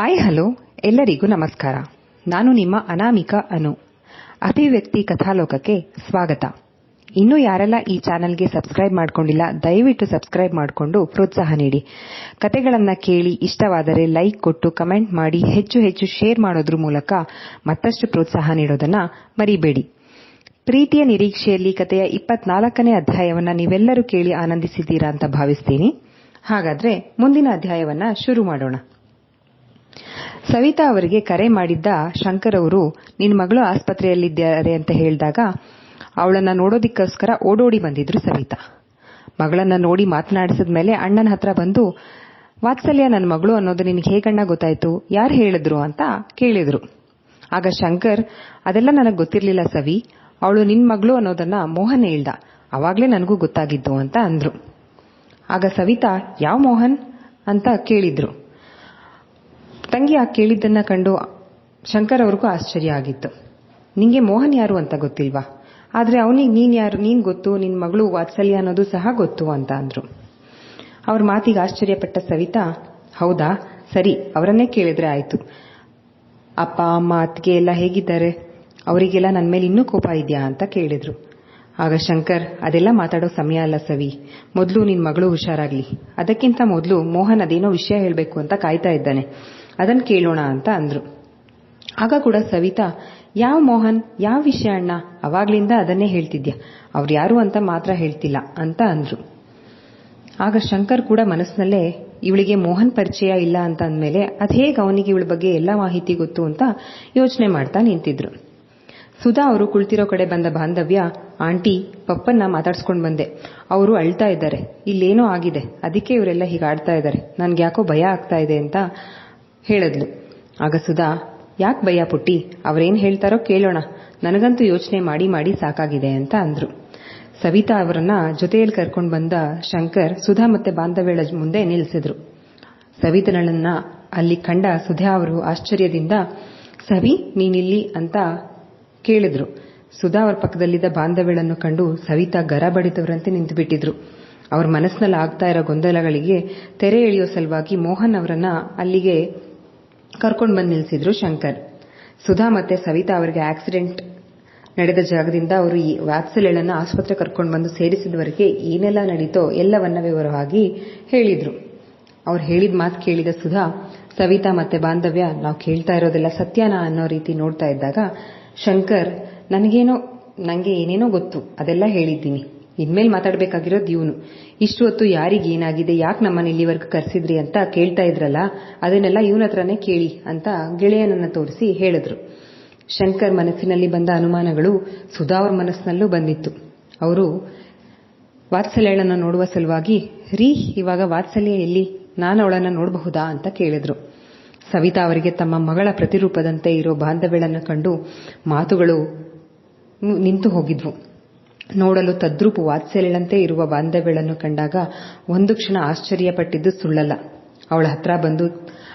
Hi, hello. ಎಲ್ಲರಿಗೂ ನಮಸ್ಕಾರ. ನಾನು ನಿಮ್ಮ ಅನಾಮಿಕ ಅನು. ಅಭಿವ್ಯಕ್ತಿ ಕಥಾಲೋಕಕ್ಕೆ ಸ್ವಾಗತ. ಇನ್ನೂ ಯಾರೆಲ್ಲ ಈ ಚಾನೆಲ್ಗೆ ಸಬ್ಸ್ಕ್ರೈಬ್ ಮಾಡ್ಕೊಂಡಿಲ್ಲ, ದಯವಿಟ್ಟು ಸಬ್ಸ್ಕ್ರೈಬ್ ಮಾಡಿಕೊಂಡು ಪ್ರೋತ್ಸಾಹ ನೀಡಿ. ಕತೆಗಳನ್ನು ಕೇಳಿ ಇಷ್ಟವಾದರೆ ಲೈಕ್ ಕೊಟ್ಟು ಕಮೆಂಟ್ ಮಾಡಿ, ಹೆಚ್ಚು ಹೆಚ್ಚು ಶೇರ್ ಮಾಡೋದ್ರ ಮೂಲಕ ಮತ್ತಷ್ಟು ಪ್ರೋತ್ಸಾಹ ನೀಡೋದನ್ನ ಮರಿಬೇಡಿ. ಪ್ರೀತಿಯ ನಿರೀಕ್ಷೆಯಲ್ಲಿ ಕತೆಯ ಇಪ್ಪತ್ನಾಲ್ಕನೇ ಅಧ್ಯಾಯವನ್ನ ನೀವೆಲ್ಲರೂ ಕೇಳಿ ಆನಂದಿಸಿದ್ದೀರಾ ಅಂತ ಭಾವಿಸ್ತೀನಿ. ಹಾಗಾದ್ರೆ ಮುಂದಿನ ಅಧ್ಯಾಯವನ್ನ ಶುರು ಮಾಡೋಣ. ಸವಿತಾ ಅವರಿಗೆ ಕರೆ ಮಾಡಿದ್ದ ಶಂಕರ್ ಅವರು ನಿನ್ನ ಮಗಳು ಆಸ್ಪತ್ರೆಯಲ್ಲಿದ್ದಾರೆ ಅಂತ ಹೇಳಿದಾಗ ಅವಳನ್ನ ನೋಡೋದಕ್ಕೋಸ್ಕರ ಓಡೋಡಿ ಬಂದಿದ್ರು ಸವಿತಾ. ಮಗಳನ್ನ ನೋಡಿ ಮಾತನಾಡಿಸಿದ ಮೇಲೆ ಅಣ್ಣನ ಹತ್ರ ಬಂದು, ವಾತ್ಸಲ್ಯ ನನ್ನ ಮಗಳು ಅನ್ನೋದು ನಿನಗೆ ಹೇಗಣ್ಣ ಗೊತ್ತಾಯ್ತು? ಯಾರು ಹೇಳಿದ್ರು? ಅಂತ ಕೇಳಿದ್ರು. ಆಗ ಶಂಕರ್, ಅದೆಲ್ಲ ನನಗೆ ಗೊತ್ತಿರಲಿಲ್ಲ ಸವಿ. ಅವಳು ನಿನ್ನ ಮಗಳು ಅನ್ನೋದನ್ನ ಮೋಹನ್ ಹೇಳ್ದ. ಅವಾಗ್ಲೇ ನನಗೂ ಗೊತ್ತಾಗಿದ್ದು ಅಂತ ಅಂದ್ರು. ಆಗ ಸವಿತಾ, ಯಾವ ಮೋಹನ್? ಅಂತ ಕೇಳಿದ್ರು. ತಂಗಿ ಆ ಕೇಳಿದ್ದನ್ನ ಕಂಡು ಶಂಕರ್ ಅವ್ರಿಗೂ ಆಶ್ಚರ್ಯ ಆಗಿತ್ತು. ನಿಂಗೆ ಮೋಹನ್ ಯಾರು ಅಂತ ಗೊತ್ತಿಲ್ವಾ? ಆದ್ರೆ ಅವನಿಗೆ ನೀನ್ ಯಾರು, ನೀನ್ ಗೊತ್ತು, ನಿನ್ ಮಗಳು ವಾತ್ಸಲ್ಯ ಅನ್ನೋದು ಸಹ ಗೊತ್ತು ಅಂತ ಅಂದ್ರು. ಅವ್ರ ಮಾತಿಗೆ ಆಶ್ಚರ್ಯಪಟ್ಟ ಸವಿತಾ, ಹೌದಾ? ಸರಿ, ಅವರನ್ನೇ ಕೇಳಿದ್ರೆ ಆಯ್ತು. ಅಪ್ಪ, ಅಮ್ಮ, ಅತ್ತಿಗೆ ಎಲ್ಲ ಹೇಗಿದ್ದಾರೆ? ಅವರಿಗೆಲ್ಲ ನನ್ನ ಮೇಲೆ ಇನ್ನೂ ಕೋಪ ಇದೆಯಾ ಅಂತ ಕೇಳಿದ್ರು. ಆಗ ಶಂಕರ್, ಅದೆಲ್ಲ ಮಾತಾಡೋ ಸಮಯ ಅಲ್ಲ ಸವಿ. ಮೊದಲು ನಿನ್ ಮಗಳು ಹುಷಾರಾಗ್ಲಿ. ಅದಕ್ಕಿಂತ ಮೊದಲು ಮೋಹನ್ ಅದೇನೋ ವಿಷಯ ಹೇಳಬೇಕು ಅಂತ ಕಾಯ್ತಾ ಇದ್ದಾನೆ. ಅದನ್ನ ಕೇಳೋಣ ಅಂತ ಅಂದರು. ಆಗ ಕೂಡ ಸವಿತಾ, ಯಾವ ಮೋಹನ್, ಯಾವ ವಿಷಯ ಅಣ್ಣ? ಅವಾಗ್ಲಿಂದ ಅದನ್ನೇ ಹೇಳ್ತಿದ್ಯಾ? ಅವ್ರು ಯಾರು ಅಂತ ಮಾತ್ರ ಹೇಳ್ತಿಲ್ಲ ಅಂತ ಅಂದ್ರು. ಆಗ ಶಂಕರ್ ಕೂಡ ಮನಸ್ಸಿನಲ್ಲೇ ಇವಳಿಗೆ ಮೋಹನ್ ಪರಿಚಯ ಇಲ್ಲ ಅಂತ ಅಂದಮೇಲೆ ಅದೇಗ ಅವನಿಗೆ ಇವಳ ಬಗ್ಗೆ ಎಲ್ಲ ಮಾಹಿತಿ ಗೊತ್ತು ಅಂತ ಯೋಚನೆ ಮಾಡ್ತಾ ನಿಂತಿದ್ರು. ಸುಧಾ ಅವರು ಕುಳಿತಿರೋ ಕಡೆ ಬಂದ ಬಾಂಧವ್ಯ, ಆಂಟಿ, ಪಪ್ಪನ್ನ ಮಾತಾಡ್ಸ್ಕೊಂಡು ಬಂದೆ. ಅವರು ಅಳ್ತಾ ಇದ್ದಾರೆ. ಇಲ್ಲೇನೋ ಆಗಿದೆ. ಅದಕ್ಕೆ ಇವರೆಲ್ಲ ಹೀಗೆ ಆಡ್ತಾ ಇದ್ದಾರೆ. ನನ್ಗೆ ಯಾಕೋ ಭಯ ಆಗ್ತಾ ಇದೆ ಅಂತ ಹೇಳಿದ್ಲು. ಆಗ ಸುಧಾ, ಯಾಕೆ ಭಯ ಪುಟ್ಟಿ? ಅವರೇನ್ ಹೇಳ್ತಾರೋ ಕೇಳೋಣ. ನನಗಂತೂ ಯೋಚನೆ ಮಾಡಿ ಮಾಡಿ ಸಾಕಾಗಿದೆ ಅಂತ ಅಂದ್ರು. ಸವಿತಾ ಅವರನ್ನ ಜೊತೆಯಲ್ಲಿ ಕರ್ಕೊಂಡು ಬಂದ ಶಂಕರ್ ಸುಧಾ ಮತ್ತೆ ಬಾಂಧವ್ಯಳ ಮುಂದೆ ನಿಲ್ಲಿಸಿದ್ರು ಸವಿತನಳನ್ನ ಅಲ್ಲಿ ಕಂಡ ಸುಧಾ ಅವರು ಆಶ್ಚರ್ಯದಿಂದ, ಸವಿ, ನೀನಿಲ್ಲಿ ಅಂತ ಕೇಳಿದ್ರು. ಸುಧಾ ಅವರ ಪಕ್ಕದಲ್ಲಿದ್ದ ಬಾಂಧವ್ಯಳನ್ನು ಕಂಡು ಸವಿತಾ ಗರ ಬಡಿದವರಂತೆ ನಿಂತು ಬಿಟ್ಟಿದ್ರು ಅವ್ರ ಮನಸ್ಸಿನಲ್ಲಿ ಆಗ್ತಾ ಇರೋ ಗೊಂದಲಗಳಿಗೆ ತೆರೆ ಎಳೆಯೋ ಸಲುವಾಗಿ ಮೋಹನ್ ಅವರನ್ನ ಅಲ್ಲಿಗೆ ಕರ್ಕೊಂಡು ಬಂದು ನಿಲ್ಲಿಸಿದ್ರು ಶಂಕರ್. ಸುಧಾ ಮತ್ತೆ ಸವಿತಾ ಅವರಿಗೆ ಆಕ್ಸಿಡೆಂಟ್ ನಡೆದ ಜಾಗದಿಂದ ಅವರು ಈ ವ್ಯಾಪ್ಸಲೆಳನ್ನ ಆಸ್ಪತ್ರೆ ಕರ್ಕೊಂಡು ಬಂದು ಸೇರಿಸಿದವರೆಗೆ ಏನೆಲ್ಲ ನಡೀತೋ ಎಲ್ಲವನ್ನ ವಿವರವಾಗಿ ಹೇಳಿದ್ರು. ಅವ್ರು ಹೇಳಿದ ಮಾತು ಕೇಳಿದ ಸುಧಾ, ಸವಿತಾ ಮತ್ತೆ ಬಾಂಧವ್ಯ, ನಾವು ಕೇಳ್ತಾ ಇರೋದೆಲ್ಲ ಸತ್ಯನಾ ಅನ್ನೋ ರೀತಿ ನೋಡ್ತಾ ಇದ್ದಾಗ, ಶಂಕರ್, ನನಗೇನೋ ನನಗೆ ಏನೇನೋ ಗೊತ್ತು, ಅದೆಲ್ಲ ಹೇಳಿದ್ದೀನಿ. ಇನ್ಮೇಲೆ ಮಾತಾಡ್ಬೇಕಾಗಿರೋದು ಇವನು. ಇಷ್ಟು ಹೊತ್ತು ಯಾರಿಗೆ ಏನಾಗಿದೆ, ಯಾಕೆ ನಮ್ಮನ್ನ ಇಲ್ಲಿವರೆಗೂ ಕರೆಸಿದ್ರಿ ಅಂತ ಕೇಳ್ತಾ ಇದ್ರಲ್ಲ, ಅದನ್ನೆಲ್ಲ ಇವನ ಹತ್ರನೇ ಕೇಳಿ ಅಂತ ಗೆಳೆಯನನ್ನ ತೋರಿಸಿ ಹೇಳಿದ್ರು. ಶಂಕರ್ ಮನಸ್ಸಿನಲ್ಲಿ ಬಂದ ಅನುಮಾನಗಳು ಸುಧಾ ಮನಸ್ಸಿನಲ್ಲೂ ಬಂದಿತ್ತು. ಅವರು ವಾತ್ಸಲ್ಯಳನ್ನು ನೋಡುವ ಸಲುವಾಗಿ, ರೀ, ಇವಾಗ ವಾತ್ಸಲ್ಯ ಎಲ್ಲಿ? ನಾನು ಅವಳನ್ನ ನೋಡಬಹುದಾ ಅಂತ ಕೇಳಿದ್ರು. ಸವಿತಾ ಅವರಿಗೆ ತಮ್ಮ ಮಗಳ ಪ್ರತಿರೂಪದಂತೆ ಇರೋ ಬಾಂಧವ್ಯಗಳನ್ನು ಕಂಡು ಮಾತುಗಳು ನಿಂತು ಹೋಗಿದ್ವು. ನೋಡಲು ತದ್ರೂಪು ವಾತ್ಸಲ್ಯಳಂತೆ ಇರುವ ಬಾಂಧವ್ಯಳನ್ನು ಕಂಡಾಗ ಒಂದು ಕ್ಷಣ ಆಶ್ಚರ್ಯಪಟ್ಟಿದ್ದು ಸುಳ್ಳಲ್ಲ. ಅವಳ ಹತ್ರ ಬಂದು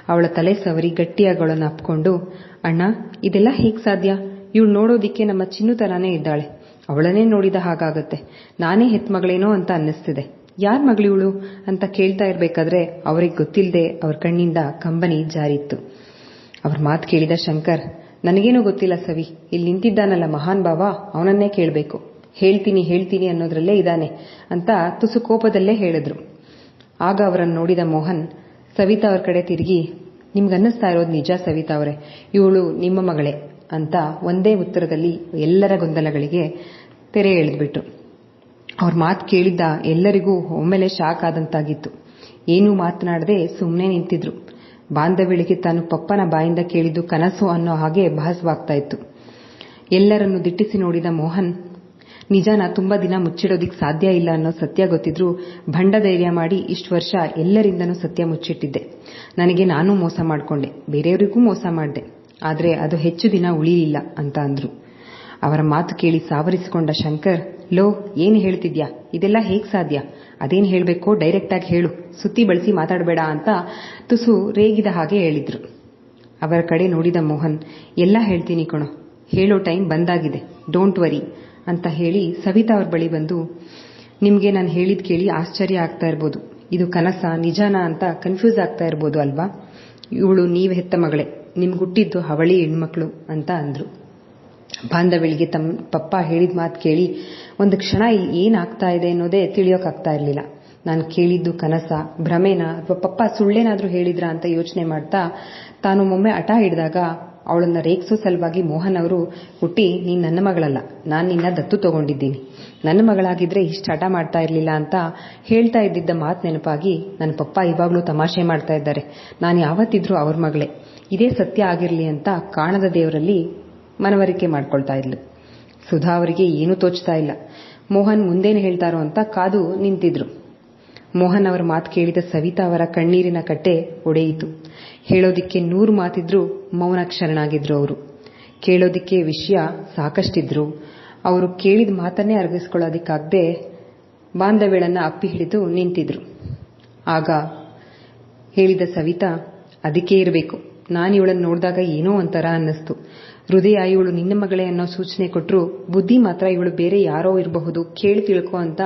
ಅವಳ ತಲೆ ಸವರಿ ಗಟ್ಟಿಯಾಗಿ ಅವಳನ್ನು ಅಪ್ಕೊಂಡು, ಅಣ್ಣ, ಇದೆಲ್ಲ ಹೇಗೆ ಸಾಧ್ಯ? ಇವಳು ನೋಡೋದಿಕ್ಕೆ ನಮ್ಮ ಚಿನ್ನು ತರಾನೇ ಇದ್ದಾಳೆ. ಅವಳನ್ನೇ ನೋಡಿದ ಹಾಗಾಗತ್ತೆ. ನಾನೇ ಹೆತ್ಮಗಳೇನೋ ಅಂತ ಅನ್ನಿಸ್ತಿದೆ. ಯಾರ ಮಗಳಿವಳು ಅಂತ ಕೇಳ್ತಾ ಇರಬೇಕಾದ್ರೆ ಅವ್ರಿಗೆ ಗೊತ್ತಿಲ್ಲದೆ ಅವ್ರ ಕಣ್ಣಿಂದ ಕಂಬನಿ ಜಾರಿತ್ತು. ಅವ್ರ ಮಾತು ಕೇಳಿದ ಶಂಕರ್, ನನಗೇನೂ ಗೊತ್ತಿಲ್ಲ ಸವಿ. ಇಲ್ಲಿ ನಿಂತಿದ್ದಾನಲ್ಲ ಮಹಾನ್ ಬಾವ, ಅವನನ್ನೇ ಕೇಳಬೇಕು. ಹೇಳ್ತೀನಿ ಹೇಳ್ತೀನಿ ಅನ್ನೋದ್ರಲ್ಲೇ ಇದ್ದಾನೆ ಅಂತ ತುಸು ಕೋಪದಲ್ಲೇ ಹೇಳಿದ್ರು. ಆಗ ಅವರನ್ನು ನೋಡಿದ ಮೋಹನ್, ಸವಿತಾ ಅವ್ರ ಕಡೆ ತಿರುಗಿ, ನಿಮ್ಗನ್ನಿಸ್ತಾ ಇರೋದು ನಿಜ ಸವಿತಾ ಅವರೇ, ಇವಳು ನಿಮ್ಮ ಮಗಳೇ? ಅಂತ ಒಂದೇ ಉತ್ತರದಲ್ಲಿ ಎಲ್ಲರ ಗೊಂದಲಗಳಿಗೆ ತೆರೆ ಎಳೆದ್ಬಿಟ್ರು. ಅವ್ರ ಮಾತು ಕೇಳಿದ್ದ ಎಲ್ಲರಿಗೂ ಒಮ್ಮೆಲೆ ಶಾಕ್ ಆದಂತಾಗಿತ್ತು. ಏನೂ ಮಾತನಾಡದೆ ಸುಮ್ಮನೆ ನಿಂತಿದ್ರು. ಬಾಂಧವ್ಯಳಿಗೆ ತಾನು ಪಪ್ಪನ ಬಾಯಿಂದ ಕೇಳಿದ್ದು ಕನಸು ಅನ್ನೋ ಹಾಗೆ ಭಾಸವಾಗ್ತಾ ಇತ್ತು. ಎಲ್ಲರನ್ನು ದಿಟ್ಟಿಸಿ ನೋಡಿದ ಮೋಹನ್ ನಿಜಾನ ತುಂಬಾ ದಿನ ಮುಚ್ಚಿಡೋದಿಕ್ ಸಾಧ್ಯ ಇಲ್ಲ ಅನ್ನೋ ಸತ್ಯ ಗೊತ್ತಿದ್ರೂ ಭಂಡ ಧೈರ್ಯ ಮಾಡಿ ಇಷ್ಟು ವರ್ಷ ಎಲ್ಲರಿಂದನೂ ಸತ್ಯ ಮುಚ್ಚಿಟ್ಟಿದ್ದೆ. ನನಗೆ ನಾನು ಮೋಸ ಮಾಡಿಕೊಂಡೆ, ಬೇರೆಯವರಿಗೂ ಮೋಸ ಮಾಡಿದೆ. ಆದರೆ ಅದು ಹೆಚ್ಚು ದಿನ ಉಳಿಲಿಲ್ಲ ಅಂತ ಅಂದ್ರು. ಅವರ ಮಾತು ಕೇಳಿ ಸಾವರಿಸಿಕೊಂಡ ಶಂಕರ್, ಲೋ, ಏನು ಹೇಳ್ತಿದ್ಯಾ? ಇದೆಲ್ಲ ಹೇಗೆ ಸಾಧ್ಯ? ಅದೇನು ಹೇಳಬೇಕೋ ಡೈರೆಕ್ಟ್ ಆಗಿ ಹೇಳು, ಸುತ್ತಿ ಬಳಸಿ ಮಾತಾಡಬೇಡ ಅಂತ ತುಸು ರೇಗಿದ ಹಾಗೆ ಹೇಳಿದ್ರು. ಅವರ ಕಡೆ ನೋಡಿದ ಮೋಹನ್, ಎಲ್ಲ ಹೇಳ್ತೀನಿ ಕಣೋ, ಹೇಳೋ ಟೈಮ್ ಬಂದಾಗಿದೆ ಡೋಂಟ್ ವರಿ ಅಂತ ಹೇಳಿ ಸವಿತಾ ಅವ್ರ ಬಳಿ ಬಂದು, ನಿಮಗೆ ನಾನು ಹೇಳಿದ್ ಕೇಳಿ ಆಶ್ಚರ್ಯ ಆಗ್ತಾ ಇರ್ಬೋದು. ಇದು ಕನಸ, ನಿಜಾನ ಅಂತ ಕನ್ಫ್ಯೂಸ್ ಆಗ್ತಾ ಇರ್ಬೋದು ಅಲ್ವಾ? ಇವಳು ನೀವು ಹೆತ್ತ ಮಗಳೇ, ನಿಮ್ಗೆ ಹುಟ್ಟಿದ್ದು ಹವಳಿ ಹೆಣ್ಮಕ್ಳು ಅಂತ ಅಂದ್ರು. ಬಾಂಧವಳಿಗೆ ತಮ್ಮ ಪಪ್ಪ ಹೇಳಿದ ಮಾತು ಕೇಳಿ ಒಂದು ಕ್ಷಣ ಏನಾಗ್ತಾ ಇದೆ ಅನ್ನೋದೇ ತಿಳಿಯೋಕ್ಕಾಗ್ತಾ ಇರಲಿಲ್ಲ. ನಾನು ಕೇಳಿದ್ದು ಕನಸ, ಭ್ರಮೇನ, ಅಥವಾ ಪಪ್ಪ ಸುಳ್ಳೇನಾದರೂ ಹೇಳಿದ್ರಾ ಅಂತ ಯೋಚನೆ ಮಾಡ್ತಾ ತಾನು ಒಮ್ಮೆ ಹಠ ಹಿಡಿದಾಗ ಅವಳನ್ನ ರೇಗಿಸೋ ಸಲುವಾಗಿ ಮೋಹನ್ ಅವರು, ಹುಟ್ಟಿ, ನೀನ್ ನನ್ನ ಮಗಳಲ್ಲ. ನಾನು ನಿನ್ನ ದತ್ತು ತಗೊಂಡಿದ್ದೀನಿ. ನನ್ನ ಮಗಳಾಗಿದ್ರೆ ಇಷ್ಟು ಹಠ ಮಾಡ್ತಾ ಇರ್ಲಿಲ್ಲ ಅಂತ ಹೇಳ್ತಾ ಇದ್ದಿದ್ದ ಮಾತು ನೆನಪಾಗಿ ನನ್ನ ಪಪ್ಪ ಇವಾಗ್ಲೂ ತಮಾಷೆ ಮಾಡ್ತಾ ಇದ್ದಾರೆ. ನಾನು ಯಾವತ್ತಿದ್ರೂ ಅವ್ರ ಮಗಳೇ. ಇದೇ ಸತ್ಯ ಆಗಿರಲಿ ಅಂತ ಕಾಣದ ದೇವರಲ್ಲಿ ಮನವರಿಕೆ ಮಾಡ್ಕೊಳ್ತಾ ಇದ್ಲು. ಸುಧಾ ಅವರಿಗೆ ಏನೂ ತೋಚ್ತಾ ಇಲ್ಲ. ಮೋಹನ್ ಮುಂದೇನು ಹೇಳ್ತಾರೋ ಅಂತ ಕಾದು ನಿಂತಿದ್ರು. ಮೋಹನ್ ಅವರ ಮಾತು ಕೇಳಿದ ಸವಿತಾ ಅವರ ಕಣ್ಣೀರಿನ ಕಟ್ಟೆ ಒಡೆಯಿತು. ಹೇಳೋದಿಕ್ಕೆ ನೂರು ಮಾತಿದ್ರು ಮೌನ ಕ್ಷರಣಾಗಿದ್ರು ಅವರು. ಕೇಳೋದಿಕ್ಕೆ ವಿಷಯ ಸಾಕಷ್ಟಿದ್ರು. ಅವರು ಕೇಳಿದ ಮಾತನ್ನೇ ಅರಗಿಸ್ಕೊಳ್ಳೋದಿಕ್ಕಾಗದೆ ಬಾಂಧವ್ಯಳನ್ನ ಅಪ್ಪಿ ಹಿಡಿದು ನಿಂತಿದ್ರು. ಆಗ ಹೇಳಿದ ಸವಿತಾ, ಅದಕ್ಕೆ ಇರಬೇಕು. ನಾನು ಇವಳನ್ನು ನೋಡಿದಾಗ ಏನೋ ಒಂಥರ ಅನ್ನಿಸ್ತು. ಹೃದಯ ಇವಳು ನಿನ್ನ ಮಗಳೇ ಅನ್ನೋ ಸೂಚನೆ ಕೊಟ್ಟರು ಬುದ್ಧಿ ಮಾತ್ರ ಇವಳು ಬೇರೆ ಯಾರೋ ಇರಬಹುದು ಕೇಳಿ ತಿಳ್ಕೊ ಅಂತ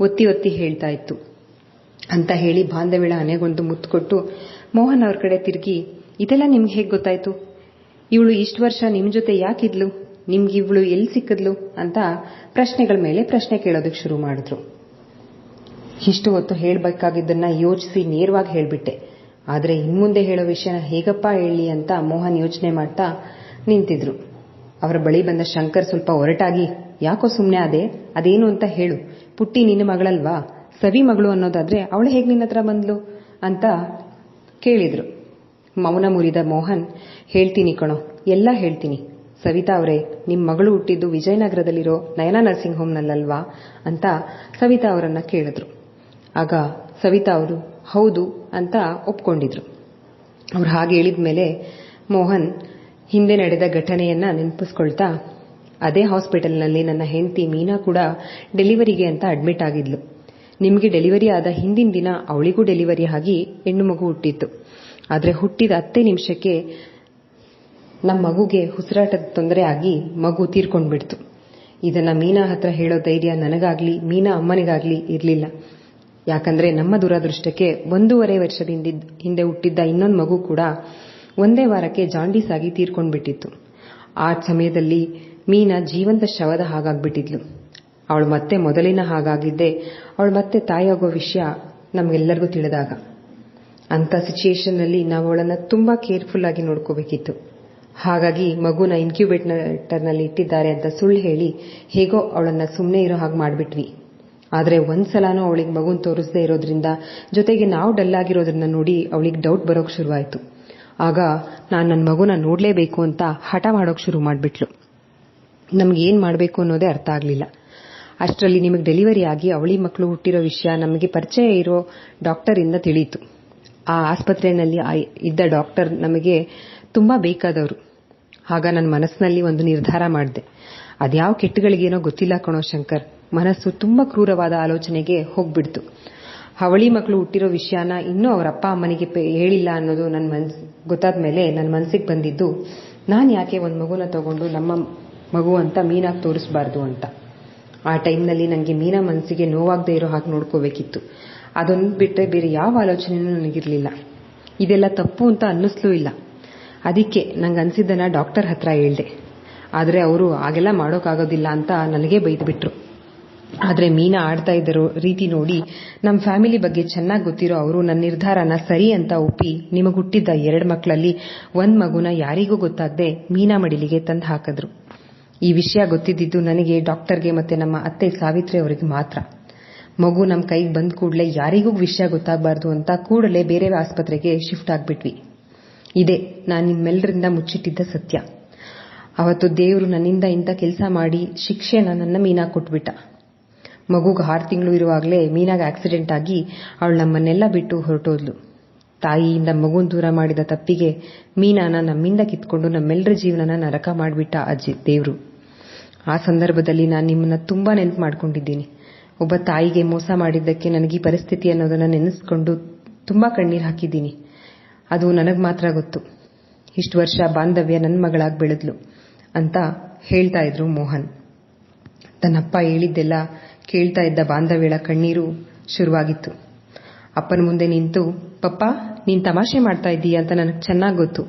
ಒತ್ತಿ ಒತ್ತಿ ಹೇಳ್ತಾ ಇತ್ತು. ಅಂತ ಹೇಳಿ ಬಾಂಧವ್ಯಳ ಅನೆಗೊಂದು ಮುತ್ತು ಕೊಟ್ಟು ಮೋಹನ್ ಅವ್ರ ಕಡೆ ತಿರುಗಿ, ಇದೆಲ್ಲ ನಿಮ್ಗೆ ಹೇಗೆ ಗೊತ್ತಾಯ್ತು? ಇವಳು ಇಷ್ಟು ವರ್ಷ ನಿಮ್ ಜೊತೆ ಯಾಕಿದ್ಲು? ನಿಮ್ಗೆ ಇವಳು ಎಲ್ಲಿ ಸಿಕ್ಕಿದ್ಲು? ಅಂತ ಪ್ರಶ್ನೆಗಳ ಮೇಲೆ ಪ್ರಶ್ನೆ ಕೇಳೋದಕ್ಕೆ ಶುರು ಮಾಡಿದ್ರು. ಇಷ್ಟು ಹೊತ್ತು ಹೇಳಬೇಕಾಗಿದ್ದನ್ನ ಯೋಚಿಸಿ ನೇರವಾಗಿ ಹೇಳ್ಬಿಟ್ಟೆ. ಆದರೆ ಇನ್ಮುಂದೆ ಹೇಳೋ ವಿಷಯನ ಹೇಗಪ್ಪ ಹೇಳಿ ಅಂತ ಮೋಹನ್ ಯೋಚನೆ ಮಾಡ್ತಾ ನಿಂತಿದ್ರು. ಅವರ ಬಳಿ ಬಂದ ಶಂಕರ್ ಸ್ವಲ್ಪ ಒರಟಾಗಿ, ಯಾಕೋ ಸುಮ್ಮನೆ ಅದೇ ಅದೇನು ಅಂತ ಹೇಳು. ಪುಟ್ಟಿ ನಿನ್ನ ಮಗಳಲ್ವಾ? ಸವಿ ಮಗಳು ಅನ್ನೋದಾದ್ರೆ, ಅವಳು ಹೇಗೆ ನಿನ್ನ ಹತ್ರ ಬಂದ್ಲು? ಅಂತ ಕೇಳಿದ್ರು. ಮೌನ ಮುರಿದ ಮೋಹನ್, ಹೇಳ್ತೀನಿ ಕಣೋ, ಎಲ್ಲ ಹೇಳ್ತೀನಿ. ಸವಿತಾ ಅವರೇ ನಿಮ್ಮ ಮಗಳು ಹುಟ್ಟಿದ್ದು ವಿಜಯನಗರದಲ್ಲಿರೋ ನಯನ ನರ್ಸಿಂಗ್ ಹೋಮ್ನಲ್ಲಲ್ವಾ ಅಂತ ಸವಿತಾ ಅವರನ್ನ ಕೇಳಿದ್ರು. ಆಗ ಸವಿತಾ ಅವರು, ಹೌದು ಅಂತ ಒಪ್ಕೊಂಡಿದ್ರು. ಅವ್ರು ಹಾಗೆ ಹೇಳಿದ ಮೇಲೆ ಮೋಹನ್ ಹಿಂದೆ ನಡೆದ ಘಟನೆಯನ್ನ ನೆನಪಿಸ್ಕೊಳ್ತಾ, ಅದೇ ಹಾಸ್ಪಿಟಲ್ನಲ್ಲಿ ನನ್ನ ಹೆಂಡತಿ ಮೀನಾ ಕೂಡ ಡೆಲಿವರಿಗೆ ಅಂತ ಅಡ್ಮಿಟ್ ಆಗಿದ್ಲು. ನಿಮಗೆ ಡೆಲಿವರಿ ಆದ ಹಿಂದಿನ ದಿನ ಅವಳಿಗೂ ಡೆಲಿವರಿ ಆಗಿ ಹೆಣ್ಣು ಮಗು ಹುಟ್ಟಿತ್ತು. ಆದರೆ ಹುಟ್ಟಿದ ಹತ್ತೇ ನಿಮಿಷಕ್ಕೆ ನಮ್ಮ ಮಗುಗೆ ಉಸಿರಾಟದ ತೊಂದರೆ ಆಗಿ ಮಗು ತೀರ್ಕೊಂಡ್ಬಿಡ್ತು. ಇದನ್ನ ಮೀನಾ ಹತ್ರ ಹೇಳೋ ಧೈರ್ಯ ನನಗಾಗ್ಲಿ, ಮೀನಾ ಅಮ್ಮನಿಗಾಗ್ಲಿ ಇರಲಿಲ್ಲ. ಯಾಕಂದ್ರೆ ನಮ್ಮ ದುರದೃಷ್ಟಕ್ಕೆ ಒಂದೂವರೆ ವರ್ಷದಿಂದ ಹಿಂದೆ ಹುಟ್ಟಿದ್ದ ಇನ್ನೊಂದು ಮಗು ಕೂಡ ಒಂದೇ ವಾರಕ್ಕೆ ಜಾಂಡೀಸ್ ಆಗಿ ತೀರ್ಕೊಂಡ್ಬಿಟ್ಟಿತ್ತು. ಆ ಸಮಯದಲ್ಲಿ ಮೀನಾ ಜೀವಂತ ಶವದ ಹಾಗಾಗ್ಬಿಟ್ಟಿದ್ಲು. ಅವಳು ಮತ್ತೆ ಮೊದಲಿನ ಹಾಗಾಗಿದ್ದೆ. ಅವಳು ಮತ್ತೆ ತಾಯಿಯಾಗೋ ವಿಷಯ ನಮಗೆಲ್ಲರಿಗೂ ತಿಳಿದಾಗ. ಅಂತ ಸಿಚುಯೇಷನ್ನಲ್ಲಿ ನಾವು ಅವಳನ್ನ ತುಂಬಾ ಕೇರ್ಫುಲ್ ಆಗಿ ನೋಡ್ಕೋಬೇಕಿತ್ತು. ಹಾಗಾಗಿ ಮಗುನ ಇನ್ಕ್ಯುಬೇಟರ್ನಲ್ಲಿ ಇಟ್ಟಿದ್ದಾರೆ ಅಂತ ಸುಳ್ಳು ಹೇಳಿ ಹೇಗೋ ಅವಳನ್ನ ಸುಮ್ಮನೆ ಇರೋ ಹಾಗೆ ಮಾಡಿಬಿಟ್ವಿ. ಆದರೆ ಒಂದ್ಸಲನೂ ಅವಳಿಗೆ ಮಗುನ ತೋರಿಸದೇ ಇರೋದ್ರಿಂದ ಜೊತೆಗೆ ನಾವು ಡಲ್ ಆಗಿರೋದ್ರನ್ನ ನೋಡಿ ಅವಳಿಗೆ ಡೌಟ್ ಬರೋಕೆ ಶುರುವಾಯಿತು. ಆಗ ನಾನು ನನ್ನ ಮಗುನ ನೋಡಲೇಬೇಕು ಅಂತ ಹಠ ಮಾಡೋಕೆ ಶುರು ಮಾಡಿಬಿಟ್ಲು. ಏನ್ ಮಾಡಬೇಕು ಅನ್ನೋದೇ ಅರ್ಥ ಆಗಲಿಲ್ಲ. ಅಷ್ಟರಲ್ಲಿ ನಿಮಗೆ ಡೆಲಿವರಿ ಆಗಿ ಅವಳಿ ಮಕ್ಕಳು ಹುಟ್ಟಿರೋ ವಿಷಯ, ನಮಗೆ ಪರಿಚಯ ಇರೋ ಡಾಕ್ಟರ್ ಇಂದ ತಿಳಿಯಿತು. ಆ ಆಸ್ಪತ್ರೆಯಲ್ಲಿ ಇದ್ದ ಡಾಕ್ಟರ್ ನಮಗೆ ತುಂಬಾ ಬೇಕಾದವರು. ಆಗ ನನ್ನ ಮನಸ್ಸಿನಲ್ಲಿ ಒಂದು ನಿರ್ಧಾರ ಮಾಡಿದೆ. ಅದ್ಯಾವ ಕೆಟ್ಟಗಳಿಗೇನೋ ಗೊತ್ತಿಲ್ಲ ಕಣೋ ಶಂಕರ್. ಮನಸ್ಸು ತುಂಬಾ ಕ್ರೂರವಾದ ಆಲೋಚನೆಗೆ ಹೋಗ್ಬಿಡ್ತು. ಅವಳಿ ಮಕ್ಕಳು ಹುಟ್ಟಿರೋ ವಿಷಯನ ಇನ್ನೂ ಅವರ ಅಪ್ಪ ಅಮ್ಮನಿಗೆ ಹೇಳಿಲ್ಲ ಅನ್ನೋದು ನನ್ನ ಗೊತ್ತಾದ ಮೇಲೆ ನನ್ನ ಮನಸ್ಸಿಗೆ ಬಂದಿದ್ದು, ನಾನು ಯಾಕೆ ಒಂದು ಮಗುನ ತಗೊಂಡು ನಮ್ಮ ಮಗು ಅಂತ ಮೀನಾಗಿ ತೋರಿಸಬಾರ್ದು ಅಂತ. ಆ ಟೈಮ್ನಲ್ಲಿ ನನಗೆ ಮೀನಾ ಮನಸ್ಸಿಗೆ ನೋವಾಗದೇ ಇರೋ ಹಾಗೆ ನೋಡ್ಕೋಬೇಕಿತ್ತು. ಅದೊಂದು ಬಿಟ್ಟರೆ ಬೇರೆ ಯಾವ ಆಲೋಚನೆನೂ ನನಗಿರಲಿಲ್ಲ. ಇದೆಲ್ಲ ತಪ್ಪು ಅಂತ ಅನ್ನಿಸ್ಲೂ ಇಲ್ಲ. ಅದಕ್ಕೆ ನಂಗೆ ಅನಿಸಿದ್ದನ್ನ ಡಾಕ್ಟರ್ ಹತ್ರ ಹೇಳ್ದೆ. ಆದರೆ ಅವರು ಹಾಗೆಲ್ಲ ಮಾಡೋಕ್ಕಾಗೋದಿಲ್ಲ ಅಂತ ನನಗೆ ಬೈದ್ಬಿಟ್ರು ಆದರೆ ಮೀನಾ ಆಡ್ತಾ ಇದ್ದರೋ ರೀತಿ ನೋಡಿ ನಮ್ಮ ಫ್ಯಾಮಿಲಿ ಬಗ್ಗೆ ಚೆನ್ನಾಗಿ ಗೊತ್ತಿರೋ ಅವರು ನನ್ನ ನಿರ್ಧಾರನ ಸರಿ ಅಂತ ಒಪ್ಪಿ ನಿಮಗೆ ಹುಟ್ಟಿದ್ದ ಎರಡು ಮಕ್ಕಳಲ್ಲಿ ಒಂದು ಮಗುನ ಯಾರಿಗೂ ಗೊತ್ತಾಗದೆ ಮೀನಾ ಮಡಿಲಿಗೆ ತಂದು ಹಾಕಿದ್ರು. ಈ ವಿಷಯ ಗೊತ್ತಿದ್ದಿದ್ದು ನನಗೆ ಡಾಕ್ಟರ್ಗೆ ಮತ್ತೆ ನಮ್ಮ ಅತ್ತೆ ಸಾವಿತ್ರಿ ಅವರಿಗೆ ಮಾತ್ರ. ಮಗು ನಮ್ಮ ಕೈಗೆ ಬಂದ ಕೂಡಲೇ ಯಾರಿಗೂ ವಿಷಯ ಗೊತ್ತಾಗಬಾರ್ದು ಅಂತ ಕೂಡಲೇ ಬೇರೆ ಆಸ್ಪತ್ರೆಗೆ ಶಿಫ್ಟ್ ಆಗ್ಬಿಟ್ವಿ. ಇದೇ, ನಾನು ನಿಮ್ಮೆಲ್ಲರಿಂದ ಮುಚ್ಚಿಟ್ಟಿದ್ದ ಸತ್ಯ. ಅವತ್ತು ದೇವರು ನನ್ನಿಂದ ಇಂಥ ಕೆಲಸ ಮಾಡಿ ಶಿಕ್ಷೆನ ನನ್ನ ಮೀನಾ ಕೊಟ್ಬಿಟ್ಟ. ಮಗುಗೆ ಆರು ತಿಂಗಳು ಇರುವಾಗಲೇ ಮೀನಾಗ ಆಕ್ಸಿಡೆಂಟ್ ಆಗಿ ಅವಳು ನಮ್ಮನ್ನೆಲ್ಲ ಬಿಟ್ಟು ಹೊರಟೋದ್ಲು. ತಾಯಿಯಿಂದ ಮಗುನ್ ದೂರ ಮಾಡಿದ ತಪ್ಪಿಗೆ ಮೀನಾನ ನಮ್ಮಿಂದ ಕಿತ್ಕೊಂಡು ನಮ್ಮೆಲ್ಲರ ಜೀವನನ ನರಕ ಮಾಡಿಬಿಟ್ಟ ಅಜ್ಜಿ ದೇವ್ರು. ಆ ಸಂದರ್ಭದಲ್ಲಿ ನಾನು ನಿಮ್ಮನ್ನ ತುಂಬಾ ನೆನಪು ಮಾಡಿಕೊಂಡಿದ್ದೀನಿ. ಒಬ್ಬ ತಾಯಿಗೆ ಮೋಸ ಮಾಡಿದ್ದಕ್ಕೆ ನನಗೆ ಈ ಪರಿಸ್ಥಿತಿ ಅನ್ನೋದನ್ನ ನೆನೆಸಿಕೊಂಡು ತುಂಬಾ ಕಣ್ಣೀರು ಹಾಕಿದ್ದೀನಿ. ಅದು ನನಗೆ ಮಾತ್ರ ಗೊತ್ತು. ಇಷ್ಟು ವರ್ಷ ಬಾಂಧವ್ಯ ನನ್ನ ಮಗಳಾಗಿ ಬೆಳೆದ್ಲು ಅಂತ ಹೇಳ್ತಾ ಇದ್ರು ಮೋಹನ್. ತನ್ನಪ್ಪ ಹೇಳಿದ್ದೆಲ್ಲ ಕೇಳ್ತಾ ಇದ್ದ ಬಾಂಧವ್ಯಳ ಕಣ್ಣೀರು ಶುರುವಾಗಿತ್ತು. ಅಪ್ಪನ ಮುಂದೆ ನಿಂತು, ಪಪ್ಪ ನೀನ್ ತಮಾಷೆ ಮಾಡ್ತಾ ಇದ್ದೀಯ ಅಂತ ನನಗೆ ಚೆನ್ನಾಗಿ ಗೊತ್ತು.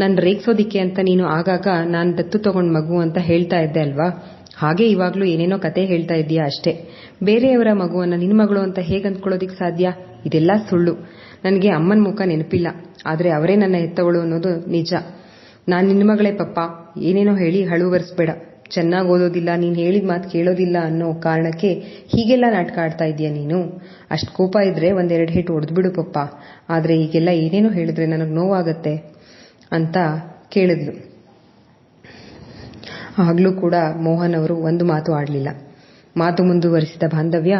ನಾನು ರೇಗ್ಸೋದಿಕ್ಕೆ ಅಂತ ನೀನು ಆಗಾಗ ನಾನು ದತ್ತು ತಗೊಂಡ್ ಮಗು ಅಂತ ಹೇಳ್ತಾ ಇದ್ದೆ ಅಲ್ವಾ? ಹಾಗೆ ಇವಾಗ್ಲೂ ಏನೇನೋ ಕತೆ ಹೇಳ್ತಾ ಇದ್ದೀಯಾ ಅಷ್ಟೇ. ಬೇರೆಯವರ ಮಗುವನ್ನ ನಿನ್ ಮಗಳು ಅಂತ ಹೇಗ್ ಅಂದ್ಕೊಳ್ಳೋದಿಕ್ ಸಾಧ್ಯ? ಇದೆಲ್ಲ ಸುಳ್ಳು. ನನಗೆ ಅಮ್ಮನ ಮುಖ ನೆನಪಿಲ್ಲ. ಆದ್ರೆ ಅವರೇ ನನ್ನ ಹೆತ್ತವಳು ಅನ್ನೋದು ನಿಜ. ನಾನ್ ನಿನ್ನ ಮಗಳೇ ಪಪ್ಪ. ಏನೇನೋ ಹೇಳಿ ಹಳುವರ್ಸ್ಬೇಡ. ಚೆನ್ನಾಗಿ ಓದೋದಿಲ್ಲ, ನೀನು ಹೇಳಿದ ಮಾತು ಕೇಳೋದಿಲ್ಲ ಅನ್ನೋ ಕಾರಣಕ್ಕೆ ಹೀಗೆಲ್ಲ ನಾಟಕ ಆಡ್ತಾ ಇದೀಯ ನೀನು? ಅಷ್ಟು ಕೋಪ ಇದ್ರೆ ಒಂದೆರಡು ಹಿಟ್ಟು ಹೊಡೆದ್ಬಿಡು ಪಪ್ಪ. ಆದರೆ ಹೀಗೆಲ್ಲ ಏನೇನೋ ಹೇಳಿದ್ರೆ ನನಗೆ ನೋವಾಗತ್ತೆ ಅಂತ ಕೇಳಿದ್ಲು. ಆಗಲೂ ಕೂಡ ಮೋಹನ್ ಅವರು ಒಂದು ಮಾತು ಆಡಲಿಲ್ಲ. ಮಾತು ಮುಂದುವರಿಸಿದ ಬಾಂಧವ್ಯ,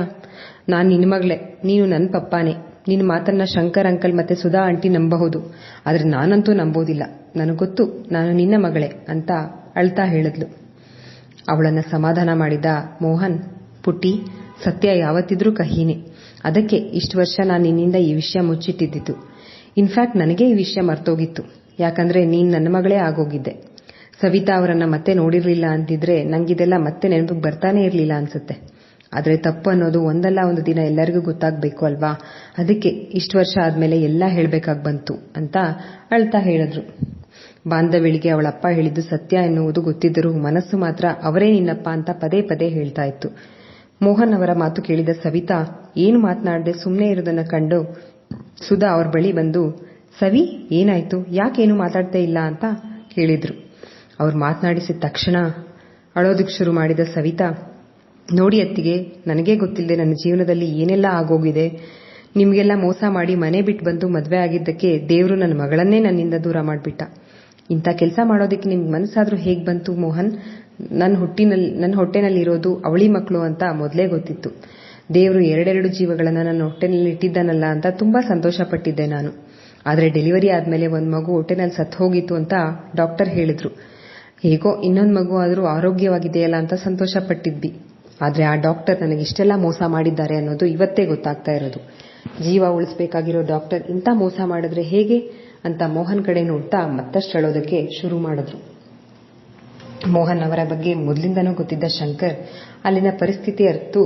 ನಾನು ನಿನ್ನ ಮಗಳೇ, ನೀನು ನನ್ನ ಪಪ್ಪಾನೇ. ನಿನ್ನ ಮಾತನ್ನ ಶಂಕರ್, ಅಂಕಲ್ ಮತ್ತೆ ಸುಧಾ ಆಂಟಿ ನಂಬಬಹುದು. ಆದರೆ ನಾನಂತೂ ನಂಬೋದಿಲ್ಲ. ನನಗೊತ್ತು ಗೊತ್ತು, ನಾನು ನಿನ್ನ ಮಗಳೇ ಅಂತ ಅಳ್ತಾ ಹೇಳಿದ್ಲು. ಅವಳನ್ನ ಸಮಾಧಾನ ಮಾಡಿದ ಮೋಹನ್, ಪುಟ್ಟಿ, ಸತ್ಯ ಯಾವತ್ತಿದ್ರೂ ಕಹಿನೇ. ಅದಕ್ಕೆ ಇಷ್ಟು ವರ್ಷ ನಾನು ನಿನ್ನಿಂದ ಈ ವಿಷಯ ಮುಚ್ಚಿಟ್ಟಿದ್ದಿದ್ದು. ಇನ್ಫ್ಯಾಕ್ಟ್ ನನಗೆ ಈ ವಿಷಯ ಮರ್ತೋಗಿತ್ತು. ಯಾಕಂದ್ರೆ ನೀನ್ ನನ್ನ ಮಗಳೇ ಆಗೋಗಿದ್ದೆ. ಸವಿತಾ ಅವರನ್ನ ಮತ್ತೆ ನೋಡಿರ್ಲಿಲ್ಲ ಅಂತಿದ್ರೆ ನಂಗಿದೆಲ್ಲ ಮತ್ತೆ ನೆನಪಿಗೆ ಬರ್ತಾನೆ ಇರಲಿಲ್ಲ ಅನ್ಸುತ್ತೆ. ಆದ್ರೆ ತಪ್ಪು ಅನ್ನೋದು ಒಂದಲ್ಲ ಒಂದು ದಿನ ಎಲ್ಲರಿಗೂ ಗೊತ್ತಾಗ್ಬೇಕು ಅಲ್ವಾ? ಅದಕ್ಕೆ ಇಷ್ಟು ವರ್ಷ ಆದ್ಮೇಲೆ ಎಲ್ಲ ಹೇಳಬೇಕಾಗಿ ಬಂತು ಅಂತ ಅಳ್ತಾ ಹೇಳಿದ್ರು. ಬಾಂಧವ್ಯಳಿಗೆ ಅವಳಪ್ಪ ಹೇಳಿದ್ದು ಸತ್ಯ ಎನ್ನುವುದು ಗೊತ್ತಿದ್ದರೂ ಮನಸ್ಸು ಮಾತ್ರ ಅವರೇ ನಿನ್ನಪ್ಪ ಅಂತ ಪದೇ ಪದೇ ಹೇಳ್ತಾ ಇತ್ತು. ಮೋಹನ್ ಅವರ ಮಾತು ಕೇಳಿದ ಸವಿತಾ, ಏನು ಮಾತನಾಡದೆ ಸುಮ್ಮನೆ ಇರೋದನ್ನ ಕಂಡು ಸುಧಾ ಅವ್ರ ಬಳಿ ಬಂದು, ಸವಿ, ಏನಾಯ್ತು? ಯಾಕೇನು ಮಾತಾಡ್ತಾ ಇಲ್ಲ ಅಂತ ಕೇಳಿದ್ರು. ಅವ್ರು ಮಾತನಾಡಿಸಿದ ತಕ್ಷಣ ಅಳೋದಕ್ಕೆ ಶುರು ಮಾಡಿದ ಸವಿತಾ, ನೋಡಿ ಅತ್ತಿಗೆ, ನನಗೇ ಗೊತ್ತಿಲ್ಲದೆ ನನ್ನ ಜೀವನದಲ್ಲಿ ಏನೆಲ್ಲ ಆಗೋಗಿದೆ. ನಿಮಗೆಲ್ಲ ಮೋಸ ಮಾಡಿ ಮನೆ ಬಿಟ್ಟು ಬಂದು ಮದುವೆ ಆಗಿದ್ದಕ್ಕೆ ದೇವರು ನನ್ನ ಮಗಳನ್ನೇ ನನ್ನಿಂದ ದೂರ ಮಾಡ್ಬಿಟ್ಟ. ಇಂಥ ಕೆಲಸ ಮಾಡೋದಕ್ಕೆ ನಿಮ್ಗೆ ಮನಸ್ಸಾದ್ರೂ ಹೇಗೆ ಬಂತು ಮೋಹನ್? ನನ್ನ ಹುಟ್ಟಿನಲ್ಲಿ ನನ್ನ ಹೊಟ್ಟೆನಲ್ಲಿರೋದು ಅವಳಿ ಮಕ್ಕಳು ಅಂತ ಮೊದಲೇ ಗೊತ್ತಿತ್ತು. ದೇವರು ಎರಡೆರಡು ಜೀವಗಳನ್ನು ನನ್ನ ಹೊಟ್ಟೆನಲ್ಲಿ ಇಟ್ಟಿದ್ದಾನಲ್ಲ ಅಂತ ತುಂಬಾ ಸಂತೋಷ ಪಟ್ಟಿದ್ದೆ ನಾನು. ಆದರೆ ಡೆಲಿವರಿ ಆದಮೇಲೆ ಒಂದು ಮಗು ಹೊಟ್ಟೆನಲ್ಲಿ ಸತ್ತು ಹೋಗಿತ್ತು ಅಂತ ಡಾಕ್ಟರ್ ಹೇಳಿದ್ರು. ಹೇಗೋ ಇನ್ನೊಂದು ಮಗು ಆದರೂ ಆರೋಗ್ಯವಾಗಿದೆಯಲ್ಲ ಅಂತ ಸಂತೋಷ ಪಟ್ಟಿದ್ವಿ ಆದ್ರೆ ಆ ಡಾಕ್ಟರ್ ನನಗೆ ಇಷ್ಟೆಲ್ಲ ಮೋಸ ಮಾಡಿದ್ದಾರೆ ಅನ್ನೋದು ಇವತ್ತೇ ಗೊತ್ತಾಗ್ತಾ ಇರೋದು. ಜೀವ ಉಳಿಸಬೇಕಾಗಿರೋ ಡಾಕ್ಟರ್ ಇಂಥ ಮೋಸ ಮಾಡಿದ್ರೆ ಹೇಗೆ? ಅಂತ ಮೋಹನ್ ಕಡೆ ನೋಡ್ತಾ ಮತ್ತಷ್ಟು ಹೇಳೋದಕ್ಕೆ ಶುರು ಮಾಡಿದ್ರು. ಮೋಹನ್ ಅವರ ಬಗ್ಗೆ ಮೊದಲಿಂದನೂ ಗೊತ್ತಿದ್ದ ಶಂಕರ್ ಅಲ್ಲಿನ ಪರಿಸ್ಥಿತಿ ಅರ್ತು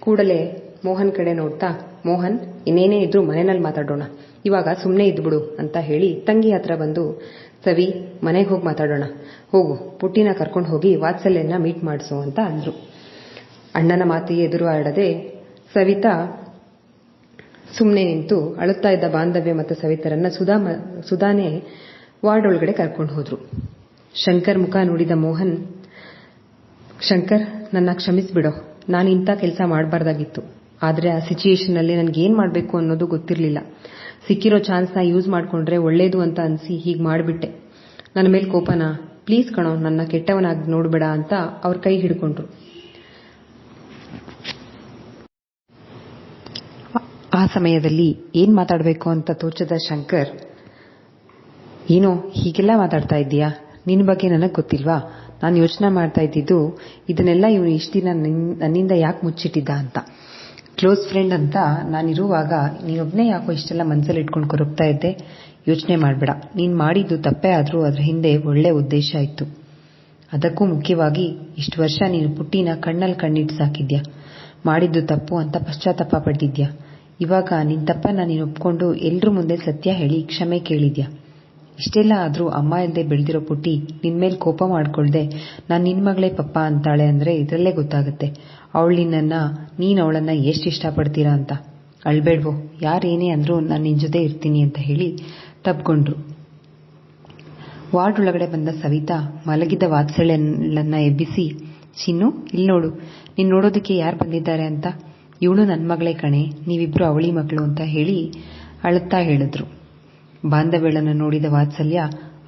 ಕೂಡಲೇ ಮೋಹನ್ ಕಡೆ ನೋಡ್ತಾ, ಮೋಹನ್, ಇನ್ನೇನೇ ಇದ್ರು ಮನೆಯಲ್ಲಿ ಮಾತಾಡೋಣ. ಇವಾಗ ಸುಮ್ಮನೆ ಇದ್ಬಿಡು ಅಂತ ಹೇಳಿ ತಂಗಿ ಹತ್ರ ಬಂದು, ಸವಿ, ಮನೆಗೆ ಹೋಗಿ ಮಾತಾಡೋಣ. ಹೋಗು, ಪುಟ್ಟಿನ ಕರ್ಕೊಂಡು ಹೋಗಿ ವಾತ್ಸಲ್ಯನ ಮೀಟ್ ಮಾಡಿಸು ಅಂತ ಅಂದ್ರು. ಅಣ್ಣನ ಮಾತಿಗೆ ಎದುರು ಆಡದೆ ಸವಿತಾ ಸುಮ್ಮನೆ ನಿಂತು ಅಳುತ್ತಾ ಇದ್ದ ಬಾಂಧವ್ಯ ಮತ್ತು ಸವಿತರನ್ನ ಸುಧಾ ಸುಧಾನೆ ವಾರ್ಡ್ ಒಳಗಡೆ ಕರ್ಕೊಂಡು ಹೋದ್ರು. ಶಂಕರ್ ಮುಖ ನೋಡಿದ ಮೋಹನ್, ಶಂಕರ್, ನನ್ನ ಕ್ಷಮಿಸ್ಬಿಡೋ. ನಾನು ಇಂಥ ಕೆಲಸ ಮಾಡಬಾರ್ದಾಗಿತ್ತು. ಆದರೆ ಆ ಸಿಚುಯೇಷನ್ ಅಲ್ಲಿ ನನ್ಗೆ ಏನ್ ಮಾಡಬೇಕು ಅನ್ನೋದು ಗೊತ್ತಿರಲಿಲ್ಲ. ಸಿಕ್ಕಿರೋ ಚಾನ್ಸ್ನ ಯೂಸ್ ಮಾಡ್ಕೊಂಡ್ರೆ ಒಳ್ಳೇದು ಅಂತ ಅನ್ಸಿ ಹೀಗ್ ಮಾಡಿಬಿಟ್ಟೆ. ನನ್ನ ಮೇಲೆ ಕೋಪನಾ ಪ್ಲೀಸ್ ಕಣೋ, ನನ್ನ ಕೆಟ್ಟವನಾಗಿ ನೋಡಬೇಡ ಅಂತ ಅವ್ರ ಕೈ ಹಿಡ್ಕೊಂಡ್ರು ಆ ಸಮಯದಲ್ಲಿ ಏನ್ ಮಾತಾಡಬೇಕು ಅಂತ ತೋಚದ ಶಂಕರ್, ಏನೋ ಹೀಗೆಲ್ಲ ಮಾತಾಡ್ತಾ ಇದ್ದೀಯಾ? ನಿನ್ನ ಬಗ್ಗೆ ನನಗೆ ಗೊತ್ತಿಲ್ವಾ? ನಾನು ಯೋಚನೆ ಮಾಡ್ತಾ ಇದ್ದಿದ್ದು ಇದನ್ನೆಲ್ಲ ಇವನು ಇಷ್ಟು ದಿನ ನನ್ನಿಂದ ಯಾಕೆ ಮುಚ್ಚಿಟ್ಟಿದ್ದ ಅಂತ. ಕ್ಲೋಸ್ ಫ್ರೆಂಡ್ ಅಂತ ನಾನಿರುವಾಗ ನೀನೊಬ್ಬನೇ ಯಾಕೋ ಇಷ್ಟೆಲ್ಲ ಮನಸ್ಸಲ್ಲಿ ಇಟ್ಕೊಂಡು ಕೊರಗ್ತಾ ಇದ್ದೆ. ಯೋಚನೆ ಮಾಡಬೇಡ. ನೀನು ಮಾಡಿದ್ದು ತಪ್ಪೇ ಆದರೂ ಅದರ ಹಿಂದೆ ಒಳ್ಳೆ ಉದ್ದೇಶ ಇತ್ತು. ಅದಕ್ಕೂ ಮುಖ್ಯವಾಗಿ ಇಷ್ಟು ವರ್ಷ ನೀನು ಪುಟ್ಟಿನ ಕಣ್ಣಲ್ಲಿ ಕಣ್ಣಿಟ್ಟು ಸಾಕಿದ್ಯಾ? ಮಾಡಿದ್ದು ತಪ್ಪು ಅಂತ ಪಶ್ಚಾತ್ತಾಪ ಪಟ್ಟಿದ್ಯಾ ಇವಾಗ ನಿನ್ ತಪ್ಪನ್ನ ನೀನು ಒಪ್ಕೊಂಡು ಎಲ್ರ ಮುಂದೆ ಸತ್ಯ ಹೇಳಿ ಕ್ಷಮೆ ಕೇಳಿದ್ಯಾ? ಇಷ್ಟೆಲ್ಲ ಆದ್ರೂ ಅಮ್ಮ ಇಲ್ಲದೆ ಬೆಳೆದಿರೋ ಪುಟ್ಟಿ ನಿನ್ ಮೇಲೆ ಕೋಪ ಮಾಡ್ಕೊಳ್ದೆ, ನಾನ್ ನಿನ್ ಮಗಳೇ ಪಪ್ಪ ಅಂತಾಳೆ ಅಂದ್ರೆ ಇದ್ರಲ್ಲೇ ಗೊತ್ತಾಗುತ್ತೆ. ಅವಳು ನಿನ್ನ ನೀನ್ ಅವಳನ್ನ ಎಷ್ಟು ಇಷ್ಟಪಡ್ತೀರಾ ಅಂತ. ಅಳ್ಬೇಡ್ವೋ, ಯಾರೇನೇ ಅಂದ್ರೂ ನಾನು ನಿನ್ ಜೊತೆ ಇರ್ತೀನಿ ಅಂತ ಹೇಳಿ ತಪ್ಕೊಂಡ್ರು. ವಾರ್ಡ್ ಒಳಗಡೆ ಬಂದ ಸವಿತಾ ಮಲಗಿದ ವಾತ್ಸಲ್ಯನ್ನ ಎಬ್ಬಿಸಿ, ಚಿನ್ನು ಇಲ್ಲಿ ನೋಡು ನೀನ್ ನೋಡೋದಕ್ಕೆ ಯಾರು ಬಂದಿದ್ದಾರೆ ಅಂತ? ಇವಳು ನನ್ನ ಮಗಳೇ ಕಣೆ, ನೀವಿಬ್ರು ಅವಳಿ ಮಕ್ಕಳು ಅಂತ ಹೇಳಿ ಅಳುತ್ತಾ ಹೇಳಿದ್ರು. ಬಾಂಧವ್ಯಳನ್ನು ನೋಡಿದ ವಾತ್ಸಲ್ಯ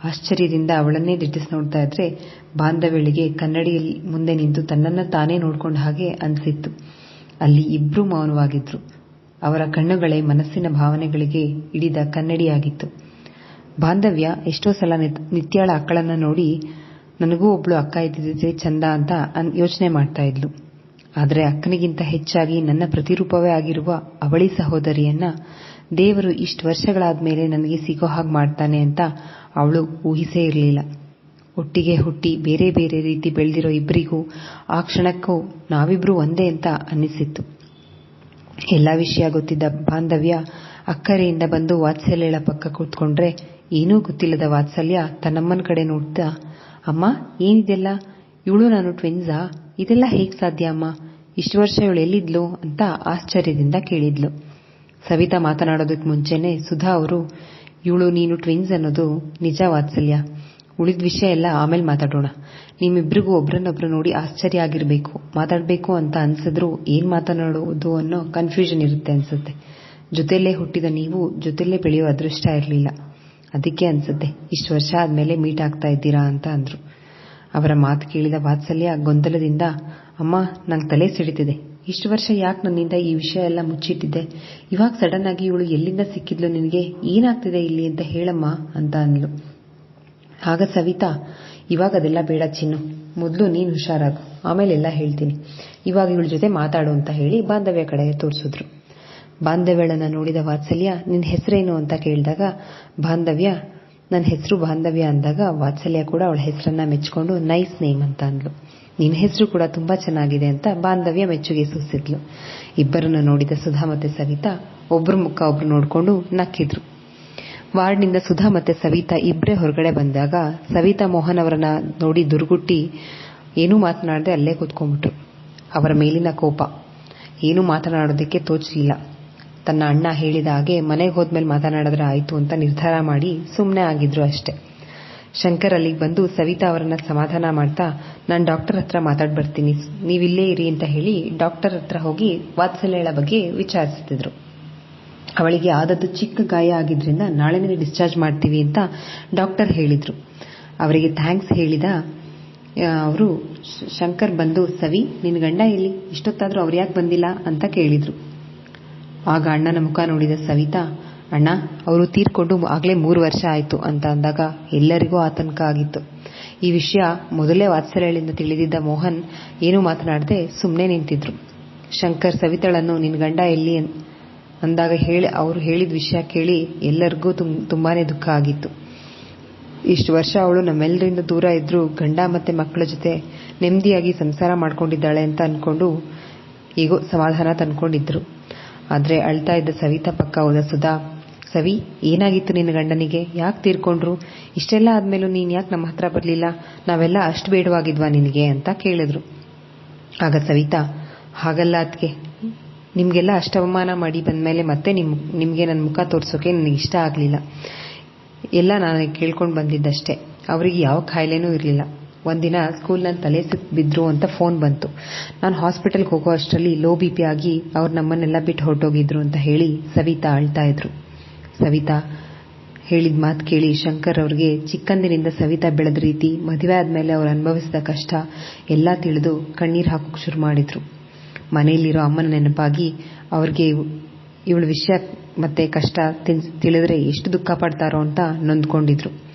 ಆಶ್ಚರ್ಯದಿಂದ ಅವಳನ್ನೇ ದಿಟ್ಟಿಸಿ ನೋಡ್ತಾ ಇದ್ರೆ ಬಾಂಧವ್ಯಳಿಗೆ ಕನ್ನಡಿಯಲ್ಲಿ ಮುಂದೆ ನಿಂತು ತನ್ನನ್ನು ತಾನೇ ನೋಡ್ಕೊಂಡ ಹಾಗೆ ಅನ್ಸಿತ್ತು. ಅಲ್ಲಿ ಇಬ್ರು ಮೌನವಾಗಿದ್ರು. ಅವರ ಕಣ್ಣುಗಳೇ ಮನಸ್ಸಿನ ಭಾವನೆಗಳಿಗೆ ಹಿಡಿದ ಕನ್ನಡಿಯಾಗಿತ್ತು. ಬಾಂಧವ್ಯ ಎಷ್ಟೋ ಸಲ ನಿತ್ಯಾಳ ಅಕ್ಕಳನ್ನ ನೋಡಿ, ನನಗೂ ಒಬ್ಳು ಅಕ್ಕ ಇದ್ದಿದ್ರೆ ಚಂದ ಅಂತ ಯೋಚನೆ ಮಾಡ್ತಾ ಇದ್ಲು. ಆದರೆ ಅಕ್ಕನಿಗಿಂತ ಹೆಚ್ಚಾಗಿ ನನ್ನ ಪ್ರತಿರೂಪವೇ ಆಗಿರುವ ಅವಳಿ ಸಹೋದರಿಯನ್ನ ದೇವರು ಇಷ್ಟು ವರ್ಷಗಳಾದ್ಮೇಲೆ ನನಗೆ ಸಿಗೋ ಹಾಗೆ ಮಾಡ್ತಾನೆ ಅಂತ ಅವಳು ಊಹಿಸೇ ಇರಲಿಲ್ಲ. ಒಟ್ಟಿಗೆ ಹುಟ್ಟಿ ಬೇರೆ ಬೇರೆ ರೀತಿ ಬೆಳೆದಿರೋ ಇಬ್ಬರಿಗೂ ಆ ಕ್ಷಣಕ್ಕೂ ನಾವಿಬ್ರು ಒಂದೇ ಅಂತ ಅನ್ನಿಸಿತ್ತು. ಎಲ್ಲ ವಿಷಯ ಗೊತ್ತಿದ್ದ ಬಾಂಧವ್ಯ ಅಕ್ಕರೆಯಿಂದ ಬಂದು ವಾತ್ಸಲ್ಯಳ ಪಕ್ಕ ಕೂತ್ಕೊಂಡ್ರೆ ಏನೂ ಗೊತ್ತಿಲ್ಲದ ವಾತ್ಸಲ್ಯ ತನ್ನಮ್ಮನ ಕಡೆ ನೋಡ್ತಾ, ಅಮ್ಮ, ಏನಿದೆಲ್ಲ? ಇವಳು ನಾನು ಟ್ವಿನ್ಸಾ ಇದೆಲ್ಲ ಹೇಗೆ ಸಾಧ್ಯ ಅಮ್ಮ? ಇಷ್ಟು ವರ್ಷ ಇವಳು ಎಲ್ಲಿದ್ಲು ಅಂತ ಆಶ್ಚರ್ಯದಿಂದ ಕೇಳಿದ್ಲು. ಸವಿತಾ ಮಾತನಾಡೋದಕ್ಕೆ ಮುಂಚೆನೆ ಸುಧಾ ಅವರು, ಇವಳು ನೀನು ಟ್ವಿನ್ಸ್ ಅನ್ನೋದು ನಿಜ ವಾತ್ಸಲ್ಯ. ಉಳಿದ ವಿಷಯ ಎಲ್ಲ ಆಮೇಲೆ ಮಾತಾಡೋಣ. ನಿಮ್ಮಿಬ್ಬರಿಗೂ ಒಬ್ರನ್ನೊಬ್ರು ನೋಡಿ ಆಶ್ಚರ್ಯ ಆಗಿರಬೇಕು. ಮಾತಾಡಬೇಕು ಅಂತ ಅನ್ಸಿದ್ರು ಏನ್ ಮಾತನಾಡೋದು ಅನ್ನೋ ಕನ್ಫ್ಯೂಷನ್ ಇರುತ್ತೆ ಅನ್ಸುತ್ತೆ. ಜೊತೆಲೇ ಹುಟ್ಟಿದ ನೀವು ಜೊತೆಲೇ ಬೆಳೆಯೋ ಅದೃಷ್ಟ ಇರಲಿಲ್ಲ. ಅದಕ್ಕೆ ಅನ್ಸುತ್ತೆ, ಇಷ್ಟು ವರ್ಷ ಆದ್ಮೇಲೆ ಮೀಟ್ ಆಗ್ತಾ ಇದ್ದೀರಾ ಅಂತ ಅಂದ್ರು. ಅವರ ಮಾತು ಕೇಳಿದ ವಾತ್ಸಲ್ಯ ಗೊಂದಲದಿಂದ, ಅಮ್ಮ, ನಂಗೆ ತಲೆ ಸಿಡಿತಿದೆ. ಇಷ್ಟು ವರ್ಷ ಯಾಕೆ ನನ್ನಿಂದ ಈ ವಿಷಯ ಎಲ್ಲ ಮುಚ್ಚಿಟ್ಟಿದ್ದೆ? ಇವಾಗ ಸಡನ್ ಆಗಿ ಇವಳು ಎಲ್ಲಿಂದ ಸಿಕ್ಕಿದ್ಲು ನಿನಗೆ? ಏನಾಗ್ತಿದೆ ಇಲ್ಲಿ ಅಂತ ಹೇಳಮ್ಮ ಅಂತ ಅಂದ್ಲು. ಆಗ ಸವಿತಾ, ಇವಾಗ ಅದೆಲ್ಲ ಬೇಡ ಚಿನ್ನು. ಮೊದಲು ನೀನು ಹುಷಾರಾಗು. ಆಮೇಲೆ ಎಲ್ಲ ಹೇಳ್ತೀನಿ. ಇವಾಗ ಇವಳ ಜೊತೆ ಮಾತಾಡು ಅಂತ ಹೇಳಿ ಬಾಂಧವ್ಯ ಕಡೆ ತೋರಿಸಿದ್ರು. ಬಾಂಧವ್ಯಳನ್ನ ನೋಡಿದ ವಾತ್ಸಲ್ಯ ನಿನ್ನ ಹೆಸರೇನು? ಅಂತ ಕೇಳಿದಾಗ, ಬಾಂಧವ್ಯ ನನ್ನ ಹೆಸರು ಬಾಂಧವ್ಯ ಅಂದಾಗ ವಾತ್ಸಲ್ಯ ಕೂಡ ಅವಳ ಹೆಸರನ್ನ ಮೆಚ್ಕೊಂಡು ನೈಸ್ ನೇಮ್ ಅಂತ ಅಂದ್ಲು. ನಿನ್ನ ಹೆಸರು ಕೂಡ ತುಂಬಾ ಚೆನ್ನಾಗಿದೆ ಅಂತ ಬಾಂಧವ್ಯ ಮೆಚ್ಚುಗೆ ಸೂಸಿದ್ಲು ಇಬ್ಬರನ್ನು ನೋಡಿದ ಸುಧಾ ಮತ್ತೆ ಸವಿತಾ ಒಬ್ಬರ ಮುಖ ಒಬ್ರು ನೋಡಿಕೊಂಡು ನಕ್ಕಿದ್ರು. ವಾರ್ಡ್ನಿಂದ ಸುಧಾ ಮತ್ತೆ ಸವಿತಾ ಇಬ್ಬರೇ ಹೊರಗಡೆ ಬಂದಾಗ ಸವಿತಾ ಮೋಹನ್ ಅವರನ್ನ ನೋಡಿ ದುರ್ಗುಟ್ಟಿ ಏನೂ ಮಾತನಾಡದೆ ಅಲ್ಲೇ ಕೂತ್ಕೊಂಡ್ಬಿಟ್ರು. ಅವರ ಮೇಲಿನ ಕೋಪ. ಏನೂ ಮಾತನಾಡೋದಕ್ಕೆ ತೋಚಲಿಲ್ಲ. ತನ್ನ ಅಣ್ಣ ಹೇಳಿದ ಹಾಗೆ ಮನೆಗೆ ಹೋದ್ಮೇಲೆ ಮಾತನಾಡಿದ್ರೆ ಆಯ್ತು ಅಂತ ನಿರ್ಧಾರ ಮಾಡಿ ಸುಮ್ಮನೆ ಆಗಿದ್ರು ಅಷ್ಟೆ. ಶಂಕರ್ ಅಲ್ಲಿಗೆ ಬಂದು ಸವಿತಾ ಅವರನ್ನ ಸಮಾಧಾನ ಮಾಡ್ತಾ, ನಾನು ಡಾಕ್ಟರ್ ಹತ್ರ ಮಾತಾಡ್ಬರ್ತೀನಿ ನೀವಿಲ್ಲೇ ಇರಿ ಅಂತ ಹೇಳಿ ಡಾಕ್ಟರ್ ಹತ್ರ ಹೋಗಿ ವಾತ್ಸಲ್ಯಳ ಬಗ್ಗೆ ವಿಚಾರಿಸ್ತಿದ್ರು. ಅವಳಿಗೆ ಆದದ್ದು ಚಿಕ್ಕ ಗಾಯ ಆಗಿದ್ರಿಂದ ನಾಳೆನೇ ಡಿಸ್ಚಾರ್ಜ್ ಮಾಡ್ತೀವಿ ಅಂತ ಡಾಕ್ಟರ್ ಹೇಳಿದ್ರು. ಅವರಿಗೆ ಥ್ಯಾಂಕ್ಸ್ ಹೇಳಿದ ಅವರು, ಶಂಕರ್ ಬಂದು, ಸವಿ ನಿನ್ನ ಗಂಡ ಎಲ್ಲಿ? ಇಷ್ಟೊತ್ತಾದ್ರೂ ಅವ್ರು ಯಾಕೆ ಬಂದಿಲ್ಲ? ಅಂತ ಕೇಳಿದ್ರು. ಆಗ ಅಣ್ಣನ ಮುಖ ನೋಡಿದ ಸವಿತಾ, ಅಣ್ಣ, ಅವರು ತೀರ್ಕೊಂಡು ಆಗಲೇ ಮೂರು ವರ್ಷ ಆಯಿತು ಅಂತ ಅಂದಾಗ ಎಲ್ಲರಿಗೂ ಆತಂಕ ಆಗಿತ್ತು. ಈ ವಿಷಯ ಮೊದಲೇ ವಾತ್ಸಲ್ಯಳಿಂದ ತಿಳಿದಿದ್ದ ಮೋಹನ್ ಏನೂ ಮಾತನಾಡದೆ ಸುಮ್ಮನೆ ನಿಂತಿದ್ರು. ಶಂಕರ್, ಸವಿತಾಳನ್ನು ನಿನ್ನ ಗಂಡ ಎಲ್ಲಿ ಅಂದಾಗ ಹೇಳಿ, ಅವರು ಹೇಳಿದ ವಿಷಯ ಕೇಳಿ ಎಲ್ಲರಿಗೂ ತುಂಬಾನೇ ದುಃಖ ಆಗಿತ್ತು. ಇಷ್ಟು ವರ್ಷ ಅವಳು ನಮ್ಮೆಲ್ಲರಿಂದ ದೂರ ಇದ್ರೂ ಗಂಡ ಮತ್ತೆ ಮಕ್ಕಳ ಜೊತೆ ನೆಮ್ಮದಿಯಾಗಿ ಸಂಸಾರ ಮಾಡ್ಕೊಂಡಿದ್ದಾಳೆ ಅಂತ ಅನ್ಕೊಂಡು, ಈಗ ಸಮಾಧಾನ ತಂದ್ಕೊಂಡಿದ್ರು. ಆದ್ರೆ ಅಳ್ತಾ ಇದ್ದ ಸವಿತಾ ಪಕ್ಕ ಹೋದ ಸುಧಾ ಸವಿ, ಏನಾಗಿತ್ತು ನಿನ್ನ ಗಂಡನಿಗೆ? ಯಾಕೆ ತೀರ್ಕೊಂಡ್ರು? ಇಷ್ಟೆಲ್ಲ ಆದ್ಮೇಲೂ ನೀನ್ ಯಾಕೆ ನಮ್ಮ ಹತ್ರ ಬರಲಿಲ್ಲ? ನಾವೆಲ್ಲ ಅಷ್ಟು ಬೇಡವಾಗಿದ್ವಾ ನಿನಗೆ ಅಂತ ಕೇಳಿದ್ರು. ಆಗ ಸವಿತಾ, ಹಾಗಲ್ಲ ಅದಕ್ಕೆ ನಿಮ್ಗೆಲ್ಲ ಅಷ್ಟು ಅವಮಾನ ಮಾಡಿ ಬಂದಮೇಲೆ ಮತ್ತೆ ನಿಮ್, ನಿಮ್ಗೆ ನನ್ನ ಮುಖ ತೋರಿಸೋಕೆ ನನಗೆ ಇಷ್ಟ ಆಗಲಿಲ್ಲ. ಎಲ್ಲ ನಾನು ಕೇಳ್ಕೊಂಡು ಬಂದಿದ್ದಷ್ಟೇ. ಅವರಿಗೆ ಯಾವ ಕಾಯಿಲೆನೂ ಇರಲಿಲ್ಲ. ಒಂದಿನ ಸ್ಕೂಲ್ನಲ್ಲಿ ತಲೆ ಬಿದ್ರು ಅಂತ ಫೋನ್ ಬಂತು. ನಾನು ಹಾಸ್ಪಿಟಲ್ಗೆ ಹೋಗೋ ಅಷ್ಟರಲ್ಲಿ ಲೋ ಬಿ ಪಿ ಆಗಿ ಅವ್ರು ನಮ್ಮನ್ನೆಲ್ಲ ಬಿಟ್ಟು ಹೊರಟೋಗಿದ್ರು ಅಂತ ಹೇಳಿ ಸವಿತಾ ಅಳ್ತಾ ಇದ್ರು. ಸವಿತಾ, ಹೇಳಿದ ಮಾತು ಕೇಳಿ ಶಂಕರ್ ಅವ್ರಿಗೆ ಚಿಕ್ಕಂದಿನಿಂದ ಸವಿತಾ ಬೆಳೆದ ರೀತಿ ಮದುವೆ ಆದ್ಮೇಲೆ ಅವ್ರು ಅನುಭವಿಸಿದ ಕಷ್ಟ ಎಲ್ಲ ತಿಳಿದು ಕಣ್ಣೀರು ಹಾಕೋಕೆ ಶುರು ಮಾಡಿದ್ರು. ಮನೆಯಲ್ಲಿರೋ ಅಮ್ಮನ ನೆನಪಾಗಿ ಅವ್ರಿಗೆ ಇವಳ ವಿಷಯ ಮತ್ತೆ ಕಷ್ಟ ತಿಳಿದ್ರೆ ಎಷ್ಟು ದುಃಖ ಪಡ್ತಾರೋ ಅಂತ ನೊಂದ್ಕೊಂಡಿದ್ರು.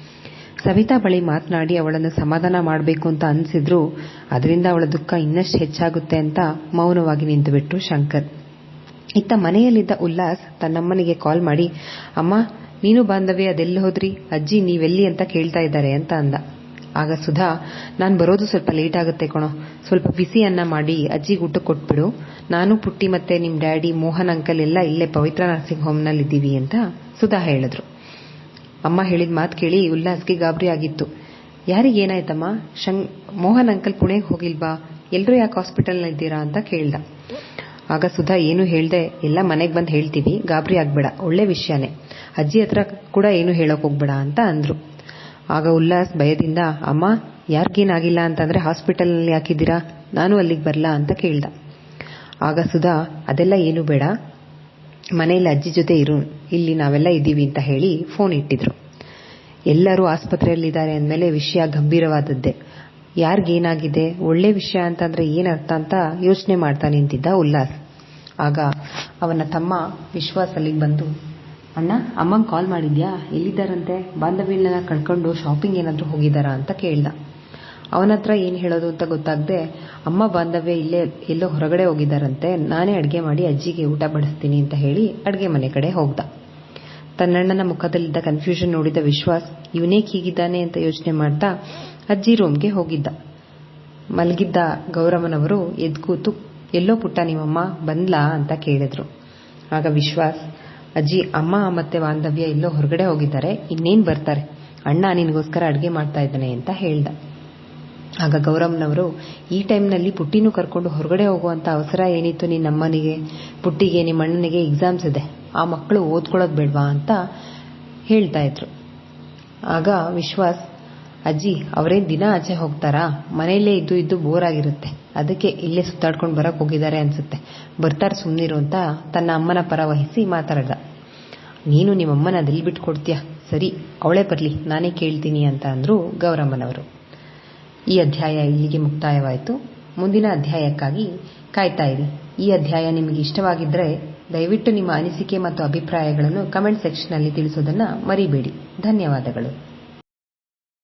ಸವಿತಾ ಬಳಿ ಮಾತನಾಡಿ ಅವಳನ್ನು ಸಮಾಧಾನ ಮಾಡಬೇಕು ಅಂತ ಅನಿಸಿದ್ರು. ಅದರಿಂದ ಅವಳ ದುಃಖ ಇನ್ನಷ್ಟು ಹೆಚ್ಚಾಗುತ್ತೆ ಅಂತ ಮೌನವಾಗಿ ನಿಂತುಬಿಟ್ರು ಶಂಕರ್. ಇತ್ತ ಮನೆಯಲ್ಲಿದ್ದ ಉಲ್ಲಾಸ್ ತನ್ನಮ್ಮನಿಗೆ ಕಾಲ್ ಮಾಡಿ, ಅಮ್ಮ, ನೀನು ಬಾಂಧವ್ಯ, ಅದೆಲ್ಲಿ ಹೋದ್ರಿ? ಅಜ್ಜಿ, ನೀವೆಲ್ಲಿ ಅಂತ ಕೇಳ್ತಾ ಇದ್ದಾರೆ ಅಂತ ಅಂದ. ಆಗ ಸುಧಾ, ನಾನು ಬರೋದು ಸ್ವಲ್ಪ ಲೇಟ್ ಆಗುತ್ತೆ ಕಣೋ. ಸ್ವಲ್ಪ ಬಿಸಿ ಅನ್ನ ಮಾಡಿ, ಅಜ್ಜಿಗೆ ಊಟ ಕೊಟ್ಬಿಡು. ನಾನು, ಪುಟ್ಟಿ ಮತ್ತೆ ನಿಮ್ ಡ್ಯಾಡಿ, ಮೋಹನ್, ಅಂಕಲ್ ಎಲ್ಲ ಇಲ್ಲೇ ಪವಿತ್ರ ನರ್ಸಿಂಗ್ ಹೋಮ್ನಲ್ಲಿದ್ದೀವಿ ಅಂತ ಸುಧಾ ಹೇಳಿದ್ರು. ಅಮ್ಮ ಹೇಳಿದ ಮಾತು ಕೇಳಿ ಉಲ್ಲಾಸ್ಗೆ ಗಾಬರಿ ಆಗಿತ್ತು. ಯಾರಿಗೇನಾಯ್ತಮ್ಮ ಶಂ, ಮೋಹನ್ ಅಂಕಲ್ ಪುಣೆಗೆ ಹೋಗಿಲ್ವಾ? ಎಲ್ಲರೂ ಯಾಕೆ ಇದ್ದೀರಾ ಅಂತ ಕೇಳ್ದ. ಆಗ ಸುಧಾ ಏನು ಹೇಳ್ದೆ, ಎಲ್ಲ ಮನೆಗೆ ಬಂದು ಹೇಳ್ತೀವಿ, ಗಾಬರಿ ಆಗ್ಬೇಡ, ಒಳ್ಳೆ ವಿಷಯನೇ. ಅಜ್ಜಿ ಹತ್ರ ಕೂಡ ಏನು ಹೇಳೋಕೆ ಹೋಗ್ಬೇಡ ಅಂತ ಅಂದ್ರು. ಆಗ ಉಲ್ಲಾಸ್ ಭಯದಿಂದ, ಅಮ್ಮ, ಯಾರಿಗೇನಾಗಿಲ್ಲ ಅಂತಂದ್ರೆ ಹಾಸ್ಪಿಟಲ್ನಲ್ಲಿ ಹಾಕಿದ್ದೀರಾ ನಾನು ಅಲ್ಲಿಗೆ ಬರಲಾ ಅಂತ ಕೇಳ್ದ. ಆಗ ಸುಧಾ, ಅದೆಲ್ಲ ಏನು ಬೇಡ ಮನೆಯಲ್ಲಿ ಅಜ್ಜಿ ಜೊತೆ ಇರು, ಇಲ್ಲಿ ನಾವೆಲ್ಲ ಇದ್ದೀವಿ ಅಂತ ಹೇಳಿ ಫೋನ್ ಇಟ್ಟಿದ್ರು. ಎಲ್ಲರೂ ಆಸ್ಪತ್ರೆಯಲ್ಲಿದ್ದಾರೆ ಅಂದಮೇಲೆ ವಿಷಯ ಗಂಭೀರವಾದದ್ದೇ. ಯಾರಿಗೇನಾಗಿದೆ, ಒಳ್ಳೆ ವಿಷಯ ಅಂತಂದ್ರೆ ಏನರ್ಥ ಅಂತ ಯೋಚನೆ ಮಾಡ್ತಾ ನಿಂತಿದ್ದ ಉಲ್ಲಾಸ್. ಆಗ ಅವನ ತಮ್ಮ ವಿಶ್ವಾಸ್ ಅಲ್ಲಿಗೆ ಬಂದು, ಅಣ್ಣ, ಅಮ್ಮಂಗೆ ಕಾಲ್ ಮಾಡಿದ್ಯಾ? ಎಲ್ಲಿದ್ದಾರಂತೆ? ಬಾಂಧವ್ಯನ ಕಳ್ಕೊಂಡು ಶಾಪಿಂಗ್ ಏನಾದರೂ ಹೋಗಿದ್ದಾರಾ? ಅಂತ ಕೇಳ್ದ. ಅವನ ಹತ್ರ ಏನು ಹೇಳೋದು ಅಂತ ಗೊತ್ತಾಗದೆ, ಅಮ್ಮ ಬಾಂಧವ್ಯ ಇಲ್ಲೇ, ಎಲ್ಲೋ ಹೊರಗಡೆ ಹೋಗಿದ್ದಾರಂತೆ, ನಾನೇ ಅಡುಗೆ ಮಾಡಿ ಅಜ್ಜಿಗೆ ಊಟ ಬಡಿಸ್ತೀನಿ ಅಂತ ಹೇಳಿ ಅಡುಗೆ ಮನೆ ಕಡೆ ಹೋಗ್ದ. ತನ್ನಣ್ಣನ ಮುಖದಲ್ಲಿದ್ದ ಕನ್ಫ್ಯೂಷನ್ ನೋಡಿದ ವಿಶ್ವಾಸ್, ಇವನೇಕ್ ಹೀಗಿದ್ದಾನೆ ಅಂತ ಯೋಚನೆ ಮಾಡ್ತಾ ಅಜ್ಜಿ ರೂಮ್ಗೆ ಹೋಗಿದ್ದ. ಮಲಗಿದ್ದ ಗೌರವನವರು ಎದ್ಕೂತು, ಎಲ್ಲೋ ಪುಟ್ಟ ನಿಮ್ಮಮ್ಮ ಬಂದ್ಲಾ? ಅಂತ ಕೇಳಿದ್ರು. ಆಗ ವಿಶ್ವಾಸ್, ಅಜ್ಜಿ, ಅಮ್ಮ ಮತ್ತೆ ಬಾಂಧವ್ಯ ಎಲ್ಲೋ ಹೊರಗಡೆ ಹೋಗಿದ್ದಾರೆ, ಇನ್ನೇನ್ ಬರ್ತಾರೆ? ಅಣ್ಣ ನಿನಗೋಸ್ಕರ ಅಡುಗೆ ಮಾಡ್ತಾ ಇದ್ದಾನೆ ಅಂತ ಹೇಳ್ದ. ಆಗ ಗೌರಮ್ಮನವರು ಈ ಟೈಮ್ನಲ್ಲಿ ಪುಟ್ಟಿನೂ ಕರ್ಕೊಂಡು ಹೊರಗಡೆ ಹೋಗುವಂಥ ಅವಸರ ಏನಿತ್ತು ನಿನ್ನಮ್ಮನಿಗೆ ಪುಟ್ಟಿಗೆ ನಿಮ್ಮ ಅಣ್ಣನಿಗೆ ಎಕ್ಸಾಮ್ಸ್ ಇದೆ. ಆ ಮಕ್ಕಳು ಓದ್ಕೊಳ್ಳೋದು ಬೇಡ್ವಾ? ಅಂತ ಹೇಳ್ತಾ ಇದ್ರು. ಆಗ ವಿಶ್ವಾಸ್, ಅಜ್ಜಿ, ಅವರೇನ್ ದಿನ ಆಚೆ ಹೋಗ್ತಾರಾ? ಮನೆಯಲ್ಲೇ ಇದ್ದು ಇದ್ದು ಬೋರ್ ಆಗಿರುತ್ತೆ ಅದಕ್ಕೆ ಇಲ್ಲೇ ಸುತ್ತಾಡ್ಕೊಂಡು ಬರಕ್ ಹೋಗಿದ್ದಾರೆ ಅನ್ಸುತ್ತೆ. ಬರ್ತಾರೆ ಸುಮ್ಮನಿರು ಅಂತ ತನ್ನ ಅಮ್ಮನ ಪರ ವಹಿಸಿ ಮಾತಾಡ್ದ. ನೀನು ನಿಮ್ಮಮ್ಮನ ಅದೆಲ್ಲಿ ಬಿಟ್ಟು ಕೊಡ್ತೀಯ ಸರಿ, ಅವಳೇ ಬರಲಿ, ನಾನೇ ಕೇಳ್ತೀನಿ ಅಂತ ಅಂದ್ರು ಗೌರಮ್ಮನವರು. ಈ ಅಧ್ಯಾಯ ಇಲ್ಲಿಗೆ ಮುಕ್ತಾಯವಾಯಿತು. ಮುಂದಿನ ಅಧ್ಯಾಯಕ್ಕಾಗಿ ಕಾಯ್ತಾ ಇರಿ. ಈ ಅಧ್ಯಾಯ ನಿಮಗೆ ಇಷ್ಟವಾಗಿದ್ದರೆ ದಯವಿಟ್ಟು ನಿಮ್ಮ ಅನಿಸಿಕೆ ಮತ್ತು ಅಭಿಪ್ರಾಯಗಳನ್ನು ಕಮೆಂಟ್ ಸೆಕ್ಷನ್ನಲ್ಲಿ ತಿಳಿಸೋದನ್ನ ಮರಿಬೇಡಿ. ಧನ್ಯವಾದಗಳು.